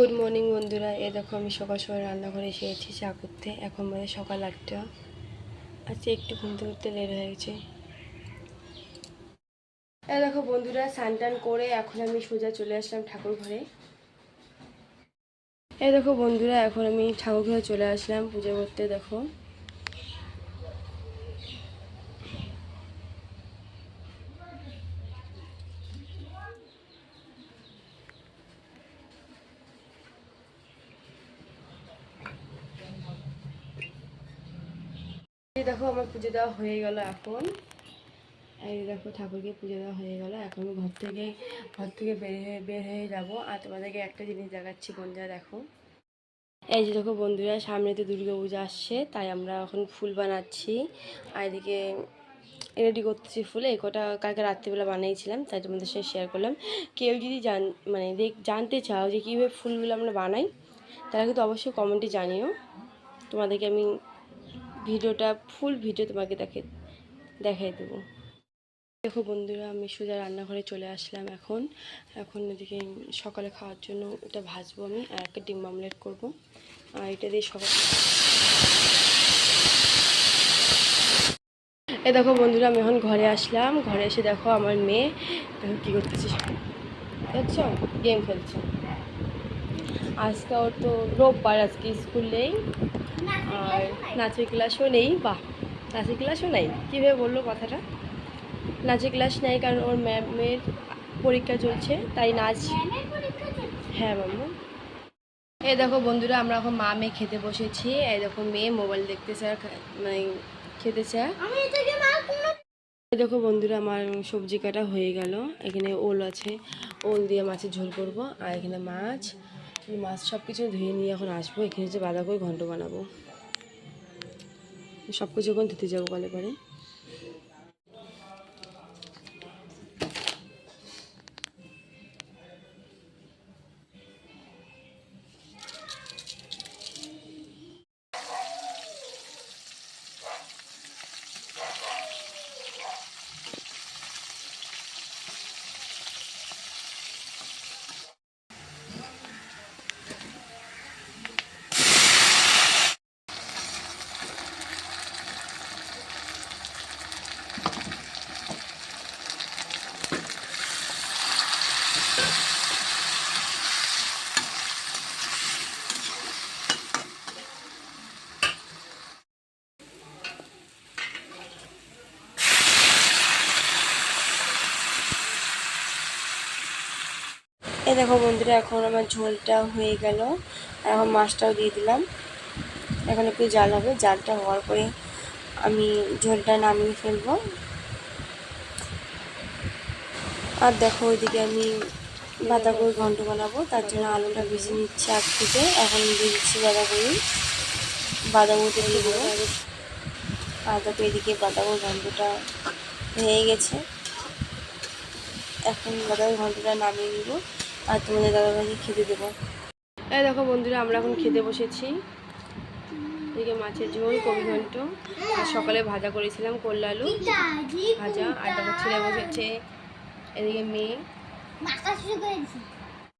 Good morning বন্ধুরা। এ দেখো, আমি সকাল সকাল রান্নাঘরে এসেছি চা করতে। এখন মানে সকাল আটটা। আজকে একটু ঘুমতে ঘুরতে লেট হয়ে গেছে। এ দেখো, বন্ধুরা, স্নান করে এখন আমি সোজা চলে আসলাম ঠাকুর ঘরে। এ দেখো, বন্ধুরা, এখন আমি ঠাকুর ঘরে চলে আসলাম পুজো করতে, দেখো। দেখো আমার পুজো দেওয়া হয়ে গেল এখন। এই দেখো ঠাকুরকে পুজো দেওয়া হয়ে গেল। এখন ঘর থেকে ঘর থেকে বের হয়ে বের হয়ে যাব। আর তোমাদেরকে একটা জিনিস দেখাচ্ছি বন্ধুরা, দেখো। এই যে দেখো বন্ধুরা, সামনে তো দুর্গা পুজো আসছে, তাই আমরা এখন ফুল বানাচ্ছি। আর এদিকে রেডি করতেছি ফুল। এই কটা কালকে রাত্রিবেলা বানিয়েছিলাম, তাই তোমাদের সাথে শেয়ার করলাম। কেউ যদি জান মানে দেখ, জানতে চাও যে কীভাবে ফুলগুলো আমরা বানাই তারা কিন্তু অবশ্যই কমেন্টে জানিও। তোমাদেরকে আমি ভিডিওটা, ফুল ভিডিও তোমাকে দেখে, দেখাই দেবো। দেখো বন্ধুরা, আমি সোজা রান্নাঘরে চলে আসলাম এখন। এখন এদিকে সকালে খাওয়ার জন্য এটা ভাজবো আমি আর একটা ডিম আমলেট করব। আর এটা দিয়ে সকাল এ দেখো বন্ধুরা, আমি এখন ঘরে আসলাম। ঘরে এসে দেখো আমার মেয়ে দেখো কী করতেছে। দেখছ? গেম খেলছে। আজকে ওর তো রোববার, আজকে স্কুল নেই। আর নাচের ক্লাসও নেই বাহ নাচের ক্লাসও নেই। কীভাবে বলল কথাটা? নাচের ক্লাস নেই কারণ ওর ম্যামের পরীক্ষা চলছে তাই নাচ হ্যাঁ মাম্মু এই দেখো বন্ধুরা আমরা এখন মা মেয়ে খেতে বসেছি। এই দেখো মেয়ে মোবাইল দেখতেছে আর মানে খেতেছে। এই দেখো বন্ধুরা আমার সবজি কাটা হয়ে গেল। এখানে ওল আছে। ওল দিয়ে মাছের ঝোল করব। আর এখানে মাছ। মাছ সব কিছু ধুয়ে নিয়ে এখন আসব। এখানে হচ্ছে বাঁধাকপি ঘন্ট বানাবো। সব এখন ধুতে যাব বলে পরে। এই দেখো বন্ধুরা, এখন আমার ঝোলটা হয়ে গেল। আর এখন মাছটাও দিয়ে দিলাম। এখন একটু জাল হবে। জালটা হওয়ার পরে আমি ঝোলটা নামিয়ে ফেলব। আর দেখো ওইদিকে আমি বাঁধাকপি ঘন্ট বানাবো, তার জন্য আলুটা ভেজে নিচ্ছি আগ থেকে। এখন দিচ্ছি বাঁধাকপি। বাঁধাকপিটা দিয়ে দেবো। দেখো এদিকে বাঁধাকপি ঘন্টটা হয়ে গেছে। এখন বাঁধাকপি ঘন্টটা নামিয়ে দিব আর তোমাদের দাদাভাইকে খেতে দেবো। এই দেখো বন্ধুরা, আমরা এখন খেতে বসেছি। এদিকে মাছের ঝোল কবি ঘন্ট। আর সকালে ভাজা করেছিলাম করলা আলু ভাজা আর দেখো ছেলে বসেছে। এদিকে মেয়ে। 马上去柜子